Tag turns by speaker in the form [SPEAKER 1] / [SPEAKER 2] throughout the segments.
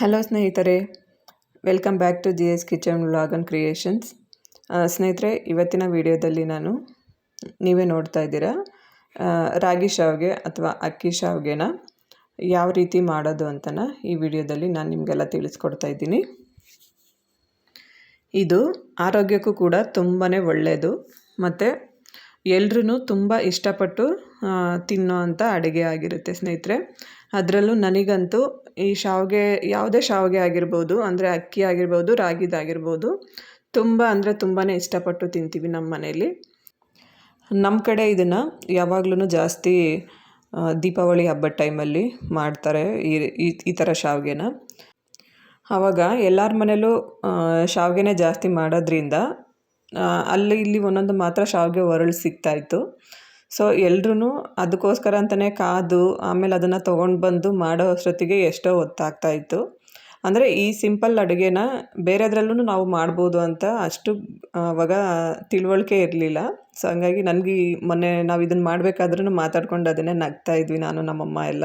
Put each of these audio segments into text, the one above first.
[SPEAKER 1] Hello ಸ್ನೇಹಿತರೆ. Welcome back to G S kitchen vlog and creations ಸ್ನೇಹಿತರೆ, ಇವತ್ತಿನ ವಿಡಿಯೋದಲ್ಲಿ ನಾನು ನೀವೇ ನೋಡ್ತಾ ಇದ್ದೀರಾ? ರಾಗಿ ಶಾವಿಗೆ ಅಥವಾ ಅಕ್ಕಿ ಶಾವಿಗೆನ ಯಾವ ರೀತಿ ಮಾಡೋದು ಅಂತನ ಈ ವಿಡಿಯೋದಲ್ಲಿ ನಾನು ನಿಮಗೆಲ್ಲ ತಿಳಿಸ್ಕೊಡ್ತಾ ಇದ್ದೀನಿ. ಇದು ಆರೋಗ್ಯಕ್ಕೂ ಕೂಡ ತುಂಬಾ ಒಳ್ಳೆಯದು ಮತ್ತು ಎಲ್ರೂ ತುಂಬ ಇಷ್ಟಪಟ್ಟು ತಿನ್ನೋವಂಥ ಅಡುಗೆ ಆಗಿರುತ್ತೆ ಸ್ನೇಹಿತರೆ. ಅದರಲ್ಲೂ ನನಗಂತೂ ಈ ಶಾವಿಗೆ, ಯಾವುದೇ ಶಾವಿಗೆ ಆಗಿರ್ಬೋದು, ಅಂದರೆ ಅಕ್ಕಿ ಆಗಿರ್ಬೋದು ರಾಗಿದಾಗಿರ್ಬೋದು ತುಂಬ ಅಂದರೆ ತುಂಬಾ ಇಷ್ಟಪಟ್ಟು ತಿಂತೀವಿ ನಮ್ಮ ಮನೇಲಿ ನಮ್ಮ ಕಡೆ ಇದನ್ನು ಯಾವಾಗ್ಲೂ ಜಾಸ್ತಿ ದೀಪಾವಳಿ ಹಬ್ಬದ ಟೈಮಲ್ಲಿ ಮಾಡ್ತಾರೆ ಈ, ಈ- ಥರ ಶಾವಿಗೆನ. ಆವಾಗ ಎಲ್ಲರ ಮನೇಲೂ ಶಾವಿಗೆನೇ ಜಾಸ್ತಿ ಮಾಡೋದ್ರಿಂದ ಅಲ್ಲಿ ಇಲ್ಲಿ ಒಂದೊಂದು ಮಾತ್ರ ಶಾವಿಗೆ ಒರಳು ಸಿಗ್ತಾಯಿತ್ತು ಸೊ ಎಲ್ರೂ ಅದಕ್ಕೋಸ್ಕರ ಅಂತಲೇ ಕಾದು ಆಮೇಲೆ ಅದನ್ನು ತೊಗೊಂಡು ಬಂದು ಮಾಡೋ ಅಷ್ಟೊತ್ತಿಗೆ ಎಷ್ಟೋ ಹೊತ್ತಾಗ್ತಾ ಇತ್ತು. ಅಂದರೆ ಈ ಸಿಂಪಲ್ ಅಡುಗೆನ ಬೇರೆದ್ರಲ್ಲೂ ನಾವು ಮಾಡ್ಬೋದು ಅಂತ ಅಷ್ಟು ಅವಾಗ ತಿಳುವಳಿಕೆ ಇರಲಿಲ್ಲ. ಸೊ ಹಂಗಾಗಿ ನನಗೆ ಮೊನ್ನೆ ನಾವು ಇದನ್ನು ಮಾಡಬೇಕಾದ್ರೂ ಮಾತಾಡ್ಕೊಂಡು ಅದನ್ನೇ ನಗ್ತಾ ಇದ್ವಿ ನಾನು, ನಮ್ಮಮ್ಮ ಎಲ್ಲ.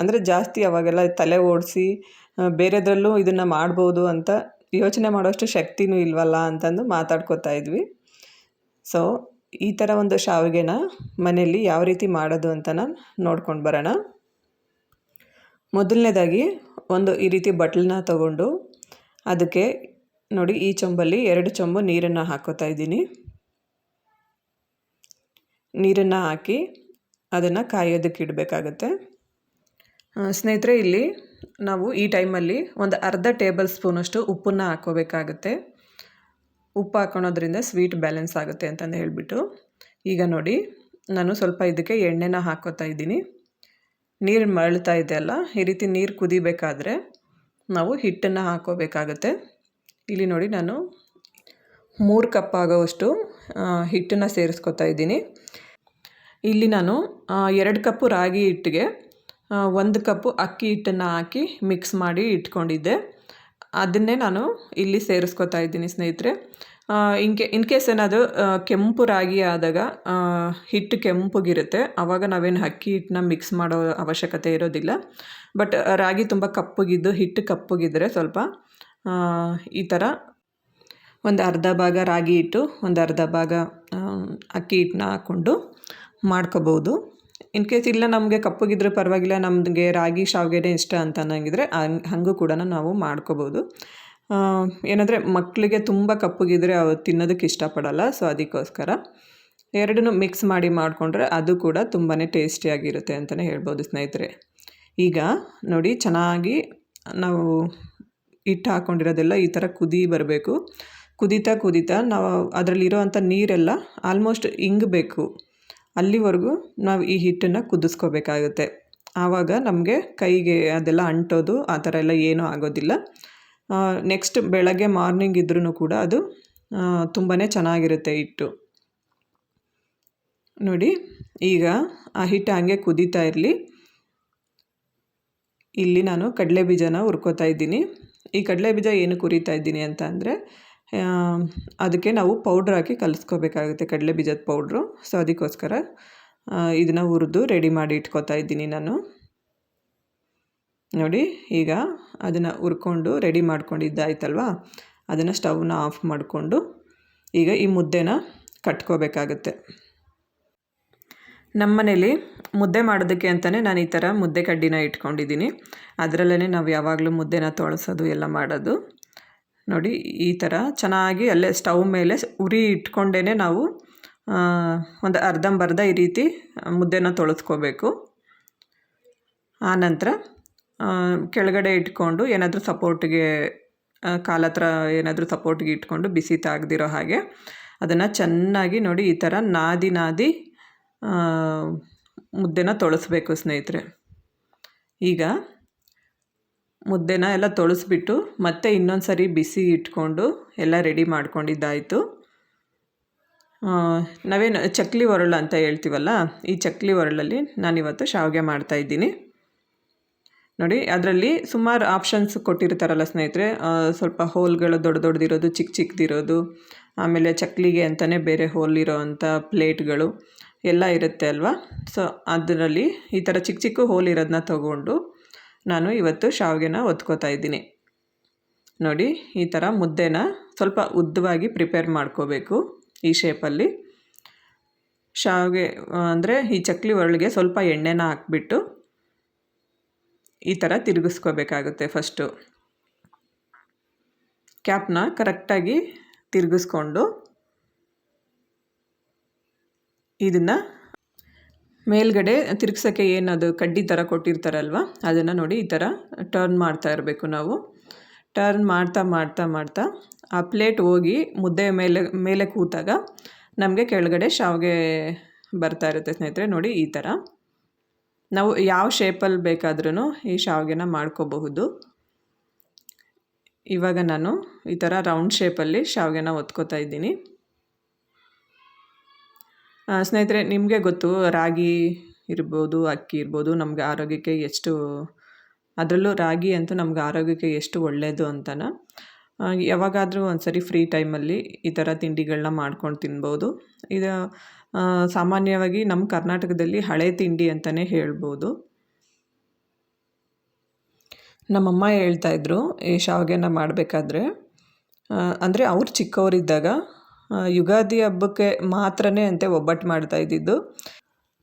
[SPEAKER 1] ಅಂದರೆ ಜಾಸ್ತಿ ಅವಾಗೆಲ್ಲ ತಲೆ ಓಡಿಸಿ ಬೇರೆದ್ರಲ್ಲೂ ಇದನ್ನು ಮಾಡ್ಬೋದು ಅಂತ ಯೋಚನೆ ಮಾಡೋಷ್ಟು ಶಕ್ತಿನೂ ಇಲ್ವಲ್ಲ ಅಂತಂದು ಮಾತಾಡ್ಕೋತಾ ಇದ್ವಿ. ಸೊ ಈ ಥರ ಒಂದು ಶಾವಿಗೆನ ಮನೆಯಲ್ಲಿ ಯಾವ ರೀತಿ ಮಾಡೋದು ಅಂತ ನಾನು ನೋಡ್ಕೊಂಡು ಬರೋಣ. ಮೊದಲನೇದಾಗಿ ಒಂದು ಈ ರೀತಿ ಬಟ್ಲನ್ನ ತಗೊಂಡು ಅದಕ್ಕೆ ನೋಡಿ ಈ ಚೊಂಬಲ್ಲಿ ಎರಡು ಚೊಂಬು ನೀರನ್ನು ಹಾಕೋತಾ ಇದ್ದೀನಿ. ನೀರನ್ನು ಹಾಕಿ ಅದನ್ನು ಕಾಯೋದಕ್ಕೆ ಇಡಬೇಕಾಗತ್ತೆ. ಸ್ನೇಹಿತರೆ, ಇಲ್ಲಿ ನಾವು ಈ ಟೈಮಲ್ಲಿ ಒಂದು ಅರ್ಧ ಟೇಬಲ್ ಸ್ಪೂನಷ್ಟು ಉಪ್ಪನ್ನು ಹಾಕೋಬೇಕಾಗತ್ತೆ ಉಪ್ಪು ಹಾಕೊಳೋದ್ರಿಂದ ಸ್ವೀಟ್ ಬ್ಯಾಲೆನ್ಸ್ ಆಗುತ್ತೆ ಅಂತಂದು ಹೇಳಿಬಿಟ್ಟು. ಈಗ ನೋಡಿ, ನಾನು ಸ್ವಲ್ಪ ಇದಕ್ಕೆ ಎಣ್ಣೆನ ಹಾಕೋತಾ ಇದ್ದೀನಿ. ನೀರು ಮರಳ್ತಾ ಇದೆ ಅಲ್ಲ, ಈ ರೀತಿ ನೀರು ಕುದಿಬೇಕಾದ್ರೆ ನಾವು ಹಿಟ್ಟನ್ನು ಹಾಕೋಬೇಕಾಗತ್ತೆ ಇಲ್ಲಿ ನೋಡಿ ನಾನು ಮೂರು ಕಪ್ ಆಗೋವಷ್ಟು ಹಿಟ್ಟನ್ನು ಸೇರಿಸ್ಕೊತಾ ಇದ್ದೀನಿ. ಇಲ್ಲಿ ನಾನು ಎರಡು ಕಪ್ಪು ರಾಗಿ ಹಿಟ್ಟಿಗೆ ಒಂದು ಕಪ್ಪು ಅಕ್ಕಿ ಹಿಟ್ಟನ್ನು ಹಾಕಿ ಮಿಕ್ಸ್ ಮಾಡಿ ಇಟ್ಕೊಂಡಿದ್ದೆ. ಅದನ್ನೇ ನಾನು ಇಲ್ಲಿ ಸೇರಿಸ್ಕೊತಾ ಇದ್ದೀನಿ ಸ್ನೇಹಿತರೆ. ಇನ್ಕೆ ಇನ್ ಕೇಸ್ ಏನಾದರೂ ಕೆಂಪು ರಾಗಿ ಆದಾಗ ಹಿಟ್ಟು ಕೆಂಪುಗಿರುತ್ತೆ. ಆವಾಗ ನಾವೇನು ಅಕ್ಕಿ ಹಿಟ್ಟನ್ನ ಮಿಕ್ಸ್ ಮಾಡೋ ಅವಶ್ಯಕತೆ ಇರೋದಿಲ್ಲ. ಬಟ್ ರಾಗಿ ತುಂಬ ಕಪ್ಪುಗಿದ್ದು, ಹಿಟ್ಟು ಕಪ್ಪುಗಿದ್ದರೆ ಸ್ವಲ್ಪ ಈ ಥರ ಒಂದು ಅರ್ಧ ಭಾಗ ರಾಗಿ ಹಿಟ್ಟು, ಒಂದು ಅರ್ಧ ಭಾಗ ಅಕ್ಕಿ ಹಿಟ್ಟನ್ನ ಹಾಕ್ಕೊಂಡು ಮಾಡ್ಕೋಬೋದು. ಇನ್ ಕೇಸ್ ಇಲ್ಲ ನಮಗೆ ಕಪ್ಪಗಿದ್ರೆ ಪರವಾಗಿಲ್ಲ, ನಮಗೆ ರಾಗಿ, ಶಾವಿಗೆನೇ ಇಷ್ಟ ಅಂತ ಅನ್ನಂಗಿದ್ರೆ ಹಂಗೆ ಕೂಡ ನಾವು ಮಾಡ್ಕೋಬೋದು. ಏನಂದರೆ ಮಕ್ಕಳಿಗೆ ತುಂಬ ಕಪ್ಪಗಿದ್ರೆ ಅವ್ರು ತಿನ್ನೋದಕ್ಕೆ ಇಷ್ಟಪಡಲ್ಲ, ಸೊ ಅದಕ್ಕೋಸ್ಕರ ಎರಡನ್ನೂ ಮಿಕ್ಸ್ ಮಾಡಿ ಮಾಡಿಕೊಂಡ್ರೆ ಅದು ಕೂಡ ತುಂಬಾ ಟೇಸ್ಟಿಯಾಗಿರುತ್ತೆ ಅಂತಲೇ ಹೇಳ್ಬೋದು ಸ್ನೇಹಿತರೆ. ಈಗ ನೋಡಿ ಚೆನ್ನಾಗಿ ನಾವು ಹಿಟ್ಟು ಹಾಕ್ಕೊಂಡಿರೋದೆಲ್ಲ ಈ ಥರ ಕುದಿ ಬರಬೇಕು. ಕುದೀತಾ ಕುದೀತಾ ನಾವು ಅದರಲ್ಲಿರೋ ಅಂಥ ನೀರೆಲ್ಲ ಆಲ್ಮೋಸ್ಟ್ ಇಂಗಬೇಕು. ಅಲ್ಲಿವರೆಗೂ ನಾವು ಈ ಹಿಟ್ಟನ್ನು ಕುದಿಸ್ಕೋಬೇಕಾಗುತ್ತೆ. ಆವಾಗ ನಮಗೆ ಕೈಗೆ ಅದೆಲ್ಲ ಅಂಟೋದು, ಆ ಥರ ಎಲ್ಲ ಏನೂ ಆಗೋದಿಲ್ಲ. ನೆಕ್ಸ್ಟ್ ಬೆಳಗ್ಗೆ ಮಾರ್ನಿಂಗ್ ಇದ್ರೂ ಕೂಡ ಅದು ತುಂಬಾ ಚೆನ್ನಾಗಿರುತ್ತೆ ಹಿಟ್ಟು. ನೋಡಿ, ಈಗ ಆ ಹಿಟ್ಟು ಹಂಗೆ ಕುದೀತಾ ಇರಲಿ. ಇಲ್ಲಿ ನಾನು ಕಡಲೆ ಬೀಜನ ಹುರ್ಕೋತಾ ಇದ್ದೀನಿ. ಈ ಕಡಲೆ ಬೀಜ ಏನು ಕುರಿತಾ ಇದ್ದೀನಿ ಅಂತ ಅಂದರೆ ಅದಕ್ಕೆ ನಾವು ಪೌಡ್ರ್ ಹಾಕಿ ಕಲಿಸ್ಕೋಬೇಕಾಗುತ್ತೆ, ಕಡಲೆ ಬೀಜದ ಪೌಡ್ರು ಸೊ ಅದಕ್ಕೋಸ್ಕರ ಇದನ್ನು ಹುರಿದು ರೆಡಿ ಮಾಡಿ ಇಟ್ಕೋತಾ ಇದ್ದೀನಿ ನಾನು. ನೋಡಿ, ಈಗ ಅದನ್ನು ಹುರ್ಕೊಂಡು ರೆಡಿ ಮಾಡ್ಕೊಂಡಿದ್ದಾಯ್ತಲ್ವಾ? ಅದನ್ನು ಸ್ಟವ್ನ ಆಫ್ ಮಾಡಿಕೊಂಡು ಈಗ ಈ ಮುದ್ದೆನ ಕಟ್ಕೋಬೇಕಾಗುತ್ತೆ. ನಮ್ಮನೇಲಿ ಮುದ್ದೆ ಮಾಡೋದಕ್ಕೆ ಅಂತಲೇ ನಾನು ಈ ಥರ ಮುದ್ದೆ ಕಡ್ಡಿನ ಇಟ್ಕೊಂಡಿದ್ದೀನಿ. ಅದರಲ್ಲೇ ನಾವು ಯಾವಾಗಲೂ ಮುದ್ದೆನ ತೊಳಸೋದು, ಎಲ್ಲ ಮಾಡೋದು. ನೋಡಿ, ಈ ಥರ ಚೆನ್ನಾಗಿ ಅಲ್ಲೇ ಸ್ಟವ್ ಮೇಲೆ ಉರಿ ಇಟ್ಕೊಂಡೇ ನಾವು ಒಂದು ಅರ್ಧಂಬರ್ಧ ಈ ರೀತಿ ಮುದ್ದೆನ ತೊಳೆದ್ಕೋಬೇಕು. ಆನಂತರ ಕೆಳಗಡೆ ಇಟ್ಕೊಂಡು ಏನಾದರೂ ಸಪೋರ್ಟ್ಗೆ ಕಾಲ ಹತ್ರ ಏನಾದರೂ ಸಪೋರ್ಟ್ಗೆ ಇಟ್ಕೊಂಡು ಬಿಸಿ ತಾಗದಿರೋ ಹಾಗೆ ಅದನ್ನು ಚೆನ್ನಾಗಿ ನೋಡಿ ಈ ಥರ ನಾದಿ ನಾದಿ ಮುದ್ದೆನ ತೊಳಸ್ಬೇಕು ಸ್ನೇಹಿತರೆ. ಈಗ ಮುದ್ದೆನ ಎಲ್ಲ ತೊಳಸ್ಬಿಟ್ಟು ಮತ್ತೆ ಇನ್ನೊಂದು ಸರಿ ಬಿಸಿ ಇಟ್ಕೊಂಡು ಎಲ್ಲ ರೆಡಿ ಮಾಡ್ಕೊಂಡಿದ್ದಾಯಿತು. ನಾವೇನು ಚಕ್ಲಿ ಒರಳು ಅಂತ ಹೇಳ್ತೀವಲ್ಲ, ಈ ಚಕ್ಲಿ ಒರಳಲ್ಲಿ ನಾನಿವತ್ತು ಶಾವಿಗೆ ಮಾಡ್ತಾಯಿದ್ದೀನಿ ನೋಡಿ, ಅದರಲ್ಲಿ ಸುಮಾರು ಆಪ್ಷನ್ಸ್ ಕೊಟ್ಟಿರ್ತಾರಲ್ಲ ಸ್ನೇಹಿತರೆ ಸ್ವಲ್ಪ ಹೋಲ್ಗಳು ದೊಡ್ಡ ದೊಡ್ಡದಿರೋದು ಚಿಕ್ಕ ಚಿಕ್ಕದಿರೋದು ಆಮೇಲೆ ಚಕ್ಲಿಗೆ ಅಂತಲೇ ಬೇರೆ ಹೋಲ್ ಇರೋ ಅಂಥ ಪ್ಲೇಟ್ಗಳು ಎಲ್ಲ ಇರುತ್ತೆ ಅಲ್ವಾ? ಸೊ ಅದರಲ್ಲಿ ಈ ಥರ ಚಿಕ್ಕ ಚಿಕ್ಕ ಹೋಲ್ ಇರೋದನ್ನ ತಗೊಂಡು ನಾನು ಇವತ್ತು ಶಾವಿಗೆನ ಒತ್ಕೋತಾ ಇದ್ದೀನಿ. ನೋಡಿ, ಈ ಥರ ಮುದ್ದೆನ ಸ್ವಲ್ಪ ಉದ್ದವಾಗಿ ಪ್ರಿಪೇರ್ ಮಾಡ್ಕೋಬೇಕು ಈ ಶೇಪಲ್ಲಿ. ಶಾವಿಗೆ, ಅಂದರೆ ಈ ಚಕ್ಲಿ ಒರಳಿಗೆ ಸ್ವಲ್ಪ ಎಣ್ಣೆನ ಹಾಕ್ಬಿಟ್ಟು ಈ ಥರ ತಿರುಗಿಸ್ಕೋಬೇಕಾಗುತ್ತೆ ಫಸ್ಟು. ಕ್ಯಾಪ್ನ ಕರೆಕ್ಟಾಗಿ ತಿರುಗಿಸ್ಕೊಂಡು ಇದನ್ನು ಮೇಲ್ಗಡೆ ತಿರುಗ್ಸೋಕ್ಕೆ ಏನದು ಕಡ್ಡಿ ಥರ ಕೊಟ್ಟಿರ್ತಾರಲ್ವ? ಅದನ್ನು ನೋಡಿ ಈ ಥರ ಟರ್ನ್ ಮಾಡ್ತಾ ಇರಬೇಕು ನಾವು. ಟರ್ನ್ ಮಾಡ್ತಾ ಮಾಡ್ತಾ ಮಾಡ್ತಾ ಆ ಪ್ಲೇಟ್ ಹೋಗಿ ಮುದ್ದೆ ಮೇಲೆ ಮೇಲೆ ಕೂತಾಗ ನಮಗೆ ಕೆಳಗಡೆ ಶಾವಿಗೆ ಬರ್ತಾ ಇರುತ್ತೆ ಸ್ನೇಹಿತರೆ, ನೋಡಿ ಈ ಥರ. ನಾವು ಯಾವ ಶೇಪಲ್ಲಿ ಬೇಕಾದ್ರೂ ಈ ಶಾವಿಗೆನ ಮಾಡ್ಕೋಬಹುದು. ಇವಾಗ ನಾನು ಈ ಥರ ರೌಂಡ್ ಶೇಪಲ್ಲಿ ಶಾವಿಗೆನ ಒತ್ಕೋತಾ ಇದ್ದೀನಿ. ಸ್ನೇಹಿತರೆ, ನಿಮಗೆ ಗೊತ್ತು, ರಾಗಿ ಇರ್ಬೋದು, ಅಕ್ಕಿ ಇರ್ಬೋದು, ನಮಗೆ ಆರೋಗ್ಯಕ್ಕೆ ಎಷ್ಟು, ಅದರಲ್ಲೂ ರಾಗಿ ಅಂತೂ ನಮ್ಗೆ ಆರೋಗ್ಯಕ್ಕೆ ಎಷ್ಟು ಒಳ್ಳೆಯದು ಅಂತನ. ಯಾವಾಗಾದರೂ ಒಂದು ಸರಿ ಫ್ರೀ ಟೈಮಲ್ಲಿ ಈ ಥರ ತಿಂಡಿಗಳನ್ನ ಮಾಡ್ಕೊಂಡು ತಿನ್ಬೋದು. ಇದು ಸಾಮಾನ್ಯವಾಗಿ ನಮ್ಮ ಕರ್ನಾಟಕದಲ್ಲಿ ಹಳೆ ತಿಂಡಿ ಅಂತಲೇ ಹೇಳ್ಬೋದು. ನಮ್ಮಮ್ಮ ಹೇಳ್ತಾಯಿದ್ರು ಈ ಶಾವಿಗೆನ ಮಾಡಬೇಕಾದ್ರೆ ಅಂದರೆ ಅವ್ರು ಚಿಕ್ಕವರಿದ್ದಾಗ ಯುಗಾದಿ ಹಬ್ಬಕ್ಕೆ ಮಾತ್ರನೇ ಅಂತೆ ಒಬ್ಬಟ್ಟು ಮಾಡ್ತಾ ಇದ್ದಿದ್ದು.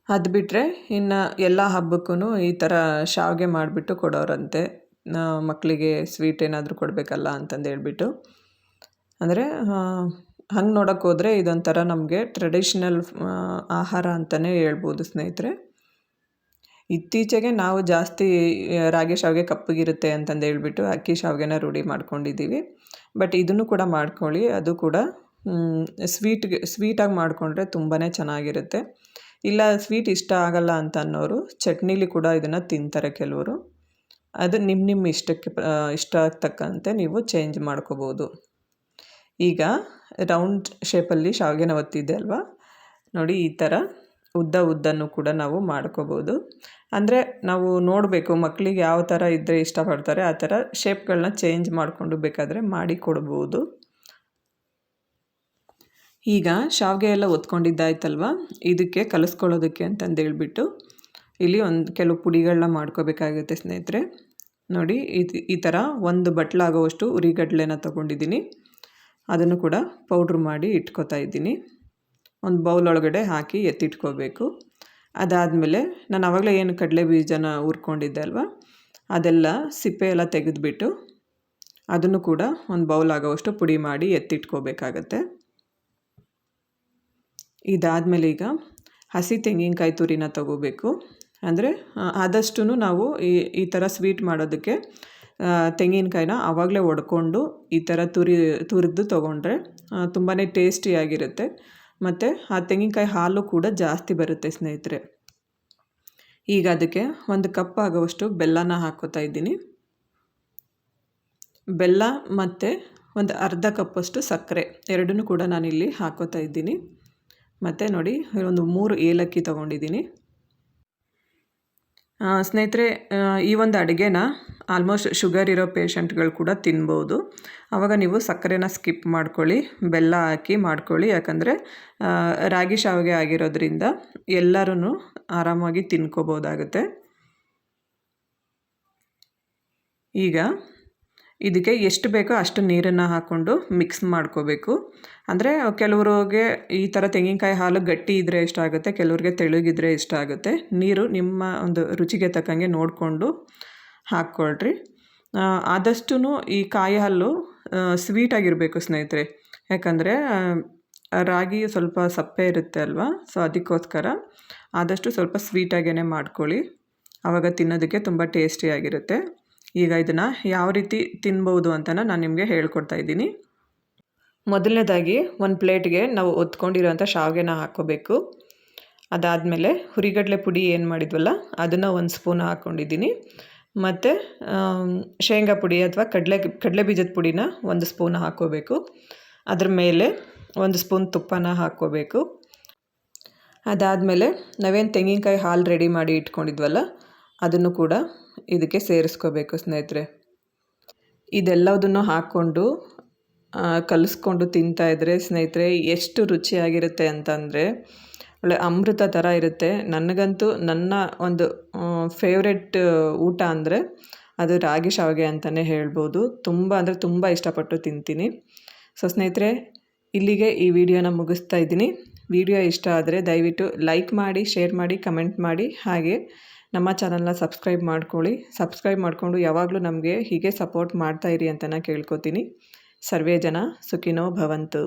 [SPEAKER 1] ಅದು ಬಿಟ್ಟರೆ ಇನ್ನು ಎಲ್ಲ ಹಬ್ಬಕ್ಕೂ ಈ ಥರ ಶಾವಿಗೆ ಮಾಡಿಬಿಟ್ಟು ಕೊಡೋರಂತೆ. ಮಕ್ಕಳಿಗೆ ಸ್ವೀಟ್ ಏನಾದರೂ ಕೊಡಬೇಕಲ್ಲ ಅಂತಂದು ಹೇಳ್ಬಿಟ್ಟು. ಅಂದರೆ ಹಂಗೆ ನೋಡೋಕ್ಕೆ ಹೋದರೆ ಇದೊಂಥರ ನಮಗೆ ಟ್ರೆಡಿಷ್ನಲ್ ಆಹಾರ ಅಂತಲೇ ಹೇಳ್ಬೋದು ಸ್ನೇಹಿತರೆ. ಇತ್ತೀಚೆಗೆ ನಾವು ಜಾಸ್ತಿ ರಾಗಿ ಶಾವಿಗೆ ಕಪ್ಪಗಿರುತ್ತೆ ಅಂತಂದು ಹೇಳ್ಬಿಟ್ಟು ಅಕ್ಕಿ ಶಾವಿಗೆನ ರೂಢಿ ಮಾಡ್ಕೊಂಡಿದ್ದೀವಿ. ಬಟ್ ಇದನ್ನು ಕೂಡ ಮಾಡ್ಕೊಳ್ಳಿ, ಅದು ಕೂಡ ಸ್ವೀಟ್ಗೆ ಸ್ವೀಟಾಗಿ ಮಾಡಿಕೊಂಡ್ರೆ ತುಂಬಾ ಚೆನ್ನಾಗಿರುತ್ತೆ. ಇಲ್ಲ ಸ್ವೀಟ್ ಇಷ್ಟ ಆಗಲ್ಲ ಅಂತ ಅನ್ನೋರು ಚಟ್ನಿಲಿ ಕೂಡ ಇದನ್ನು ತಿಂತಾರೆ ಕೆಲವರು. ಅದು ನಿಮ್ಮ ನಿಮ್ಮ ಇಷ್ಟಕ್ಕೆ ಇಷ್ಟ ಆಗ್ತಕ್ಕಂತೆ ನೀವು ಚೇಂಜ್ ಮಾಡ್ಕೋಬೋದು. ಈಗ ರೌಂಡ್ ಶೇಪಲ್ಲಿ ಶಾವಿಗೆನ ಒತ್ತಿದ್ದೆ ಅಲ್ವಾ? ನೋಡಿ, ಈ ಥರ ಉದ್ದ ಉದ್ದನ್ನು ಕೂಡ ನಾವು ಮಾಡ್ಕೋಬೋದು. ಅಂದರೆ ನಾವು ನೋಡಬೇಕು ಮಕ್ಕಳಿಗೆ ಯಾವ ಥರ ಇದ್ದರೆ ಇಷ್ಟಪಡ್ತಾರೆ, ಆ ಥರ ಶೇಪ್ಗಳನ್ನ ಚೇಂಜ್ ಮಾಡಿಕೊಂಡು ಬೇಕಾದರೆ ಮಾಡಿ ಕೊಡ್ಬೋದು. ಈಗ ಶಾವಿಗೆ ಎಲ್ಲ ಒತ್ಕೊಂಡಿದ್ದಾಯ್ತಲ್ವ? ಇದಕ್ಕೆ ಕಲಿಸ್ಕೊಳ್ಳೋದಕ್ಕೆ ಅಂತಂದೇಳ್ಬಿಟ್ಟು ಇಲ್ಲಿ ಒಂದು ಕೆಲವು ಪುಡಿಗಳನ್ನ ಮಾಡ್ಕೋಬೇಕಾಗುತ್ತೆ ಸ್ನೇಹಿತರೆ. ನೋಡಿ, ಇದು ಈ ಥರ ಒಂದು ಬಟ್ಲಾಗೋವಷ್ಟು ಉರಿಗಡ್ಲೆನ ತೊಗೊಂಡಿದ್ದೀನಿ. ಅದನ್ನು ಕೂಡ ಪೌಡ್ರ್ ಮಾಡಿ ಇಟ್ಕೋತಾ ಇದ್ದೀನಿ. ಒಂದು ಬೌಲ್ ಒಳಗಡೆ ಹಾಕಿ ಎತ್ತಿಟ್ಕೋಬೇಕು. ಅದಾದಮೇಲೆ ನಾನು ಆವಾಗಲೇ ಏನು ಕಡಲೆ ಬೀಜನ ಹುರ್ಕೊಂಡಿದ್ದೆ ಅಲ್ವಾ? ಅದೆಲ್ಲ ಸಿಪ್ಪೆ ಎಲ್ಲ ತೆಗೆದುಬಿಟ್ಟು ಅದನ್ನು ಕೂಡ ಒಂದು ಬೌಲ್ ಆಗೋವಷ್ಟು ಪುಡಿ ಮಾಡಿ ಎತ್ತಿಟ್ಕೋಬೇಕಾಗತ್ತೆ. ಇದಾದಮೇಲೆ ಈಗ ಹಸಿ ತೆಂಗಿನಕಾಯಿ ತುರಿನ ತಗೋಬೇಕು. ಅಂದರೆ ಆದಷ್ಟು ನಾವು ಈ ಈ ಥರ ಸ್ವೀಟ್ ಮಾಡೋದಕ್ಕೆ ತೆಂಗಿನಕಾಯಿನ ಆವಾಗಲೇ ಒಡ್ಕೊಂಡು ಈ ಥರ ತುರಿ, ತುರಿದು ತೊಗೊಂಡ್ರೆ ತುಂಬಾ ಟೇಸ್ಟಿಯಾಗಿರುತ್ತೆ. ಮತ್ತು ಆ ತೆಂಗಿನಕಾಯಿ ಹಾಲು ಕೂಡ ಜಾಸ್ತಿ ಬರುತ್ತೆ ಸ್ನೇಹಿತರೆ. ಈಗ ಅದಕ್ಕೆ ಒಂದು ಕಪ್ ಆಗುವಷ್ಟು ಬೆಲ್ಲನ ಹಾಕೋತಾ ಇದ್ದೀನಿ. ಬೆಲ್ಲ ಮತ್ತು ಒಂದು ಅರ್ಧ ಕಪ್ಪಷ್ಟು ಸಕ್ಕರೆ, ಎರಡನ್ನೂ ಕೂಡ ನಾನಿಲ್ಲಿ ಹಾಕೋತಾ ಇದ್ದೀನಿ. ಮತ್ತು ನೋಡಿ ಒಂದು ಮೂರು ಏಲಕ್ಕಿ ತೊಗೊಂಡಿದ್ದೀನಿ. ಸ್ನೇಹಿತರೆ ಈ ಒಂದು ಅಡುಗೆನ ಆಲ್ಮೋಸ್ಟ್ ಶುಗರ್ ಇರೋ ಪೇಷಂಟ್ಗಳು ಕೂಡ ತಿನ್ಬೋದು. ಆವಾಗ ನೀವು ಸಕ್ಕರೆನ ಸ್ಕಿಪ್ ಮಾಡ್ಕೊಳ್ಳಿ, ಬೆಲ್ಲ ಹಾಕಿ ಮಾಡ್ಕೊಳ್ಳಿ. ಯಾಕಂದರೆ ರಾಗಿ ಶಾವಿಗೆ ಆಗಿರೋದ್ರಿಂದ ಎಲ್ಲರೂ ಆರಾಮಾಗಿ ತಿನ್ಕೋಬೋದಾಗುತ್ತೆ ಈಗ ಇದಕ್ಕೆ ಎಷ್ಟು ಬೇಕೋ ಅಷ್ಟು ನೀರನ್ನು ಹಾಕ್ಕೊಂಡು ಮಿಕ್ಸ್ ಮಾಡ್ಕೋಬೇಕು. ಅಂದರೆ ಕೆಲವ್ರಿಗೆ ಈ ಥರ ತೆಂಗಿನಕಾಯಿ ಹಾಲು ಗಟ್ಟಿ ಇದ್ದರೆ ಇಷ್ಟ ಆಗುತ್ತೆ, ಕೆಲವ್ರಿಗೆ ತೆಳುಗಿದ್ರೆ ಇಷ್ಟ ಆಗುತ್ತೆ. ನೀರು ನಿಮ್ಮ ಒಂದು ರುಚಿಗೆ ತಕ್ಕಂಗೆ ನೋಡಿಕೊಂಡು ಹಾಕ್ಕೊಳ್ರಿ. ಆದಷ್ಟು ಈ ಕಾಯಿ ಹಾಲು ಸ್ವೀಟಾಗಿರಬೇಕು ಸ್ನೇಹಿತರೆ. ಯಾಕಂದರೆ ರಾಗಿ ಸ್ವಲ್ಪ ಸಪ್ಪೆ ಇರುತ್ತೆ ಅಲ್ವಾ? ಸೊ ಅದಕ್ಕೋಸ್ಕರ ಆದಷ್ಟು ಸ್ವಲ್ಪ ಸ್ವೀಟಾಗೇ ಮಾಡ್ಕೊಳ್ಳಿ. ಆವಾಗ ತಿನ್ನೋದಕ್ಕೆ ತುಂಬ ಟೇಸ್ಟಿಯಾಗಿರುತ್ತೆ ಈಗ ಇದನ್ನು ಯಾವ ರೀತಿ ತಿನ್ಬೋದು ಅಂತ ನಾನು ನಿಮಗೆ ಹೇಳ್ಕೊಡ್ತಾ ಇದ್ದೀನಿ. ಮೊದಲನೇದಾಗಿ ಒಂದು ಪ್ಲೇಟ್ಗೆ ನಾವು ಒತ್ಕೊಂಡಿರೋಂಥ ಶಾವಿಗೆನ ಹಾಕ್ಕೋಬೇಕು ಅದಾದಮೇಲೆ ಹುರಿಗಡಲೆ ಪುಡಿ ಏನು ಮಾಡಿದ್ವಲ್ಲ ಅದನ್ನು ಒಂದು ಸ್ಪೂನ್ ಹಾಕ್ಕೊಂಡಿದ್ದೀನಿ ಮತ್ತು ಶೇಂಗಾ ಪುಡಿ ಅಥವಾ ಕಡಲೆ ಕಡಲೆ ಬೀಜದ ಪುಡಿನ ಒಂದು ಸ್ಪೂನ್ ಹಾಕ್ಕೋಬೇಕು ಅದ್ರ ಮೇಲೆ ಒಂದು ಸ್ಪೂನ್ ತುಪ್ಪನ ಹಾಕ್ಕೋಬೇಕು ಅದಾದಮೇಲೆ ನಾವೇನು ತೆಂಗಿನಕಾಯಿ ಹಾಲು ರೆಡಿ ಮಾಡಿ ಇಟ್ಕೊಂಡಿದ್ವಲ್ಲ ಅದನ್ನು ಕೂಡ ಇದಕ್ಕೆ ಸೇರಿಸ್ಕೋಬೇಕು ಸ್ನೇಹಿತರೆ. ಇದೆಲ್ಲದನ್ನು ಹಾಕ್ಕೊಂಡು ಕಲಿಸ್ಕೊಂಡು ತಿಂತಾಯಿದ್ರೆ ಸ್ನೇಹಿತರೆ ಎಷ್ಟು ರುಚಿಯಾಗಿರುತ್ತೆ ಅಂತಂದರೆ, ಒಳ್ಳೆ ಅಮೃತ ಥರ ಇರುತ್ತೆ. ನನಗಂತೂ ನನ್ನ ಒಂದು ಫೇವ್ರೆಟ್ ಊಟ ಅಂದರೆ ಅದು ರಾಗಿ ಶಾವಿಗೆ ಅಂತಲೇ ಹೇಳ್ಬೋದು. ತುಂಬ ಅಂದರೆ ತುಂಬ ಇಷ್ಟಪಟ್ಟು ತಿಂತೀನಿ. ಸೊ ಸ್ನೇಹಿತರೆ, ಇಲ್ಲಿಗೆ ಈ ವಿಡಿಯೋನ ಮುಗಿಸ್ತಾ ಇದ್ದೀನಿ. ವಿಡಿಯೋ ಇಷ್ಟ ಆದರೆ ದಯವಿಟ್ಟು ಲೈಕ್ ಮಾಡಿ ಶೇರ್ ಮಾಡಿ ಕಮೆಂಟ್ ಮಾಡಿ, ಹಾಗೆ ನಮ್ಮ ಚಾನಲ್ನ ಸಬ್ಸ್ಕ್ರೈಬ್ ಮಾಡ್ಕೊಳ್ಳಿ. ಸಬ್ಸ್ಕ್ರೈಬ್ ಮಾಡಿಕೊಂಡು ಯಾವಾಗಲೂ ನಮಗೆ ಹೀಗೆ ಸಪೋರ್ಟ್ ಮಾಡ್ತಾಯಿರಿ ಅಂತ ಕೇಳ್ಕೊತೀನಿ. ಸರ್ವೇ ಜನ ಸುಖಿನೋ ಭವಂತು.